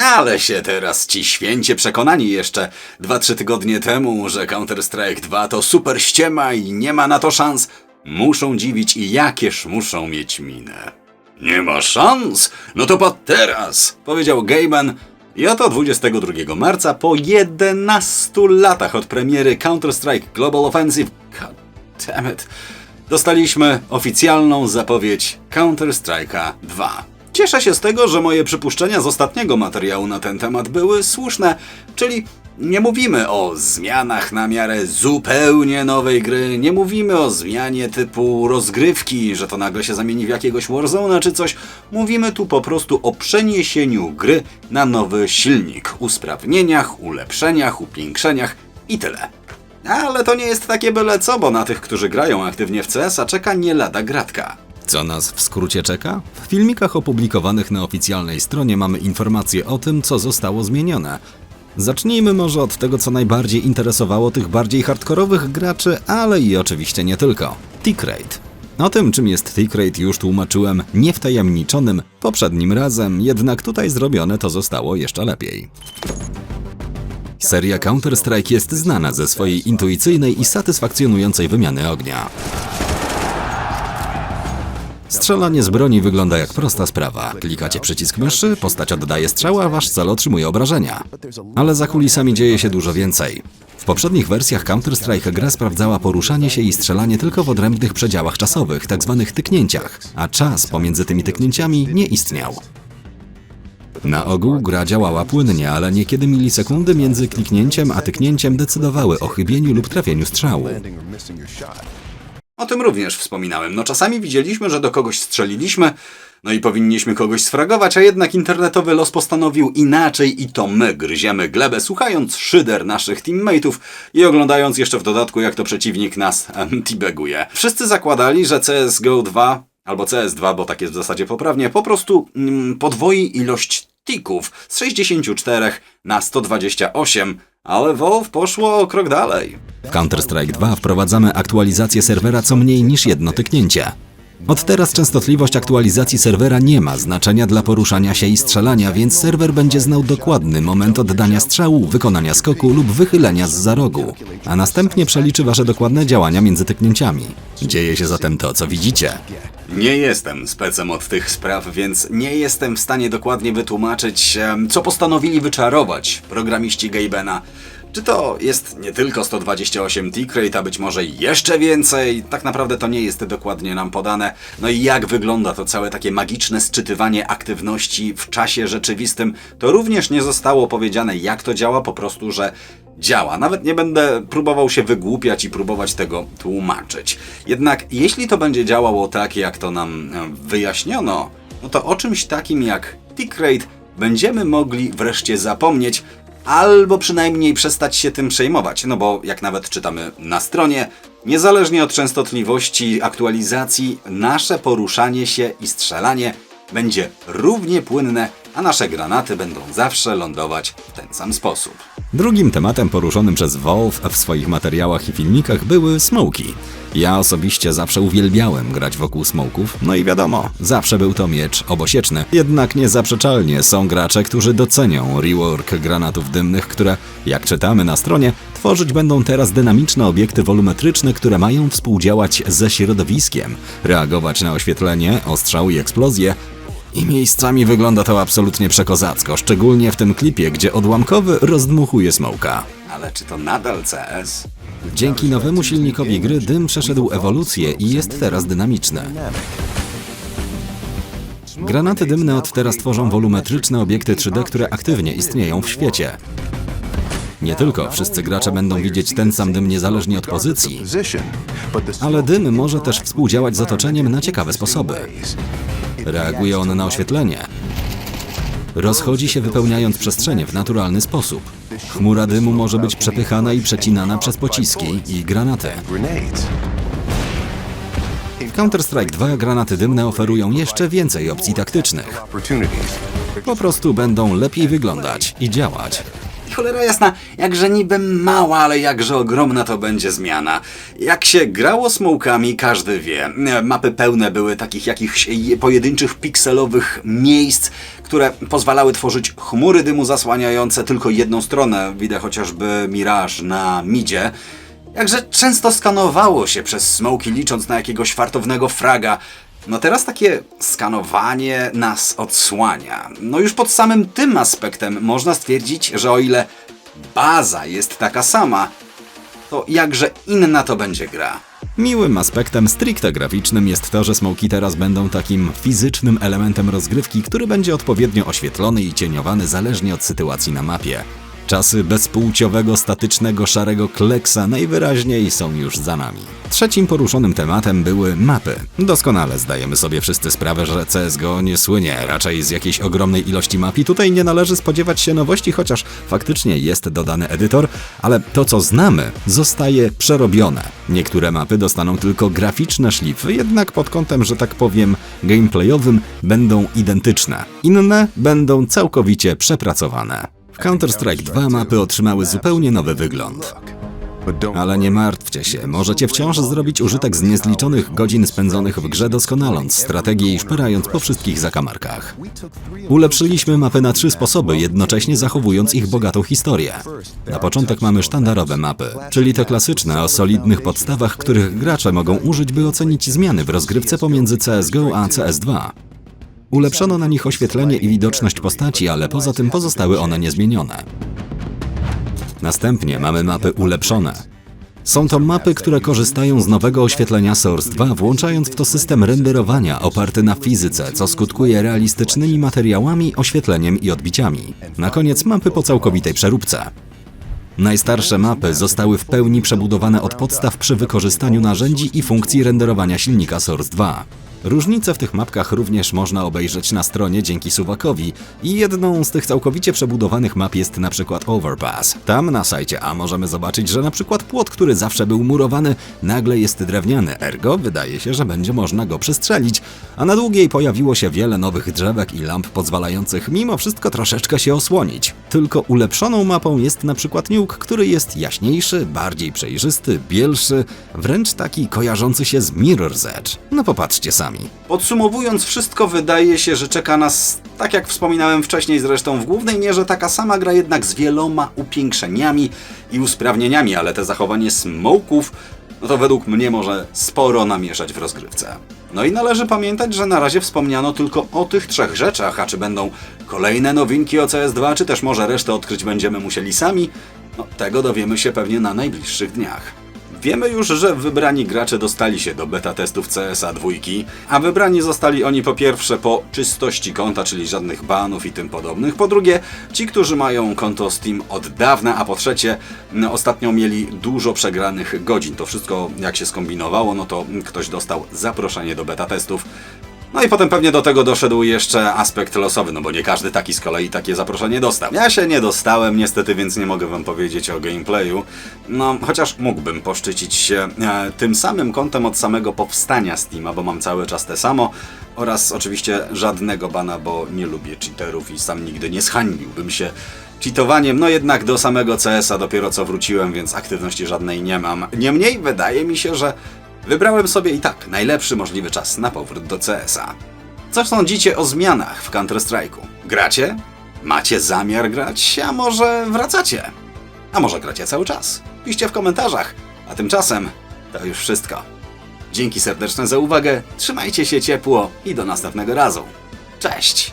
Ale się teraz ci święcie przekonani jeszcze 2-3 tygodnie temu, że Counter-Strike 2 to super ściema i nie ma na to szans, muszą dziwić i jakież muszą mieć minę. Nie ma szans? No to pat teraz, powiedział Gaiman. I oto 22 marca, po 11 latach od premiery Counter-Strike Global Offensive, god damn it, dostaliśmy oficjalną zapowiedź Counter-Strike'a 2. Cieszę się z tego, że moje przypuszczenia z ostatniego materiału na ten temat były słuszne, czyli nie mówimy o zmianach na miarę zupełnie nowej gry, nie mówimy o zmianie typu rozgrywki, że to nagle się zamieni w jakiegoś Warzone'a czy coś. Mówimy tu po prostu o przeniesieniu gry na nowy silnik, usprawnieniach, ulepszeniach, upiększeniach i tyle. Ale to nie jest takie byle co, bo na tych, którzy grają aktywnie w CS-a czeka nie lada gratka. Co nas w skrócie czeka? W filmikach opublikowanych na oficjalnej stronie mamy informacje o tym, co zostało zmienione. Zacznijmy może od tego, co najbardziej interesowało tych bardziej hardkorowych graczy, ale i oczywiście nie tylko. Tick-Rate. O tym, czym jest Tick-Rate już tłumaczyłem niewtajemniczonym poprzednim razem, jednak tutaj zrobione to zostało jeszcze lepiej. Seria Counter-Strike jest znana ze swojej intuicyjnej i satysfakcjonującej wymiany ognia. Strzelanie z broni wygląda jak prosta sprawa. Klikacie przycisk myszy, postać oddaje strzała, wasz cel otrzymuje obrażenia. Ale za kulisami dzieje się dużo więcej. W poprzednich wersjach Counter-Strike gra sprawdzała poruszanie się i strzelanie tylko w odrębnych przedziałach czasowych, tzw. tyknięciach, a czas pomiędzy tymi tyknięciami nie istniał. Na ogół gra działała płynnie, ale niekiedy milisekundy między kliknięciem a tyknięciem decydowały o chybieniu lub trafieniu strzału. O tym również wspominałem. No czasami widzieliśmy, że do kogoś strzeliliśmy, no i powinniśmy kogoś sfragować, a jednak internetowy los postanowił inaczej i to my gryziemy glebę, słuchając szyder naszych teammateów i oglądając jeszcze w dodatku, jak to przeciwnik nas em, teabaguje. Wszyscy zakładali, że CSGO 2 albo CS2, bo tak jest w zasadzie poprawnie, po prostu mm, podwoi ilość tików z 64 na 128, ale WoW poszło o krok dalej. W Counter-Strike 2 wprowadzamy aktualizację serwera co mniej niż jedno tyknięcie. Od teraz częstotliwość aktualizacji serwera nie ma znaczenia dla poruszania się i strzelania, więc serwer będzie znał dokładny moment oddania strzału, wykonania skoku lub wychylenia z za rogu, a następnie przeliczy wasze dokładne działania między tyknięciami. Dzieje się zatem to, co widzicie. Nie jestem specem od tych spraw, więc nie jestem w stanie dokładnie wytłumaczyć, co postanowili wyczarować programiści Gabena. Czy to jest nie tylko 128 tick a być może jeszcze więcej? Tak naprawdę to nie jest dokładnie nam podane. No i jak wygląda to całe takie magiczne sczytywanie aktywności w czasie rzeczywistym? To również nie zostało powiedziane, jak to działa, po prostu, że działa. Nawet nie będę próbował się wygłupiać i próbować tego tłumaczyć. Jednak jeśli to będzie działało tak, jak to nam e, wyjaśniono, no to o czymś takim jak tick rate będziemy mogli wreszcie zapomnieć, albo przynajmniej przestać się tym przejmować. No bo jak nawet czytamy na stronie, niezależnie od częstotliwości aktualizacji, nasze poruszanie się i strzelanie będzie równie płynne, a nasze granaty będą zawsze lądować w ten sam sposób. Drugim tematem poruszonym przez Valve w swoich materiałach i filmikach były smoki. Ja osobiście zawsze uwielbiałem grać wokół smoków, no i wiadomo, zawsze był to miecz obosieczny. Jednak niezaprzeczalnie są gracze, którzy docenią rework granatów dymnych, które, jak czytamy na stronie, tworzyć będą teraz dynamiczne obiekty wolumetryczne, które mają współdziałać ze środowiskiem, reagować na oświetlenie, ostrzał i eksplozję, i miejscami wygląda to absolutnie przekozacko, szczególnie w tym klipie, gdzie odłamkowy rozdmuchuje smoka. Ale czy to nadal CS? Dzięki nowemu silnikowi gry dym przeszedł ewolucję i jest teraz dynamiczny. Granaty dymne od teraz tworzą wolumetryczne obiekty 3D, które aktywnie istnieją w świecie. Nie tylko wszyscy gracze będą widzieć ten sam dym niezależnie od pozycji, ale dym może też współdziałać z otoczeniem na ciekawe sposoby. Reaguje on na oświetlenie. Rozchodzi się wypełniając przestrzenie w naturalny sposób. Chmura dymu może być przepychana i przecinana przez pociski i granaty. W Counter-Strike 2 granaty dymne oferują jeszcze więcej opcji taktycznych. Po prostu będą lepiej wyglądać i działać. Cholera jasna, jakże niby mała, ale jakże ogromna to będzie zmiana. Jak się grało smołkami, każdy wie. Mapy pełne były takich jakichś je- pojedynczych pikselowych miejsc, które pozwalały tworzyć chmury dymu zasłaniające tylko jedną stronę. Widać chociażby Mirage na midzie. Jakże często skanowało się przez smoki, licząc na jakiegoś fartownego fraga. No teraz takie skanowanie nas odsłania. No już pod samym tym aspektem można stwierdzić, że o ile baza jest taka sama, to jakże inna to będzie gra. Miłym aspektem stricte graficznym jest to, że smoki teraz będą takim fizycznym elementem rozgrywki, który będzie odpowiednio oświetlony i cieniowany zależnie od sytuacji na mapie. Czasy bezpłciowego, statycznego, szarego kleksa najwyraźniej są już za nami. Trzecim poruszonym tematem były mapy. Doskonale zdajemy sobie wszyscy sprawę, że CSGO nie słynie raczej z jakiejś ogromnej ilości map i tutaj nie należy spodziewać się nowości, chociaż faktycznie jest dodany edytor, ale to co znamy zostaje przerobione. Niektóre mapy dostaną tylko graficzne szlify, jednak pod kątem, że tak powiem, gameplayowym będą identyczne. Inne będą całkowicie przepracowane. W Counter-Strike 2 mapy otrzymały zupełnie nowy wygląd. Ale nie martwcie się, możecie wciąż zrobić użytek z niezliczonych godzin spędzonych w grze doskonaląc strategię i szperając po wszystkich zakamarkach. Ulepszyliśmy mapy na trzy sposoby, jednocześnie zachowując ich bogatą historię. Na początek mamy sztandarowe mapy, czyli te klasyczne o solidnych podstawach, których gracze mogą użyć, by ocenić zmiany w rozgrywce pomiędzy CSGO a CS2. Ulepszono na nich oświetlenie i widoczność postaci, ale poza tym pozostały one niezmienione. Następnie mamy mapy ulepszone. Są to mapy, które korzystają z nowego oświetlenia Source 2, włączając w to system renderowania oparty na fizyce, co skutkuje realistycznymi materiałami, oświetleniem i odbiciami. Na koniec mapy po całkowitej przeróbce. Najstarsze mapy zostały w pełni przebudowane od podstaw przy wykorzystaniu narzędzi i funkcji renderowania silnika Source 2. Różnice w tych mapkach również można obejrzeć na stronie dzięki suwakowi i jedną z tych całkowicie przebudowanych map jest na przykład Overpass. Tam na sajcie A możemy zobaczyć, że na przykład płot, który zawsze był murowany, nagle jest drewniany, ergo wydaje się, że będzie można go przestrzelić, a na długiej pojawiło się wiele nowych drzewek i lamp pozwalających mimo wszystko troszeczkę się osłonić. Tylko ulepszoną mapą jest na przykład Nuke, który jest jaśniejszy, bardziej przejrzysty, bielszy, wręcz taki kojarzący się z Mirror's Edge. No popatrzcie sami. Podsumowując wszystko, wydaje się, że czeka nas, tak jak wspominałem wcześniej zresztą, w głównej mierze taka sama gra, jednak z wieloma upiększeniami i usprawnieniami, ale te zachowanie smoków, no to według mnie może sporo namieszać w rozgrywce. No i należy pamiętać, że na razie wspomniano tylko o tych trzech rzeczach, a czy będą kolejne nowinki o CS2, czy też może resztę odkryć będziemy musieli sami, no tego dowiemy się pewnie na najbliższych dniach. Wiemy już, że wybrani gracze dostali się do beta testów CSA 2, a wybrani zostali oni po pierwsze po czystości konta, czyli żadnych banów i tym podobnych, po drugie ci, którzy mają konto Steam od dawna, a po trzecie no, ostatnio mieli dużo przegranych godzin. To wszystko jak się skombinowało, no to ktoś dostał zaproszenie do beta testów. No i potem pewnie do tego doszedł jeszcze aspekt losowy, no bo nie każdy taki z kolei takie zaproszenie dostał. Ja się nie dostałem niestety, więc nie mogę wam powiedzieć o gameplayu. No, chociaż mógłbym poszczycić się e, tym samym kontem od samego powstania Steama, bo mam cały czas te samo. Oraz oczywiście żadnego bana, bo nie lubię cheaterów i sam nigdy nie zhańbiłbym się cheatowaniem. No jednak do samego CS-a dopiero co wróciłem, więc aktywności żadnej nie mam. Niemniej wydaje mi się, że Wybrałem sobie i tak najlepszy możliwy czas na powrót do CS-a. Co sądzicie o zmianach w Counter-Strike'u? Gracie? Macie zamiar grać? A może wracacie? A może gracie cały czas? Piszcie w komentarzach. A tymczasem to już wszystko. Dzięki serdeczne za uwagę, trzymajcie się ciepło i do następnego razu. Cześć!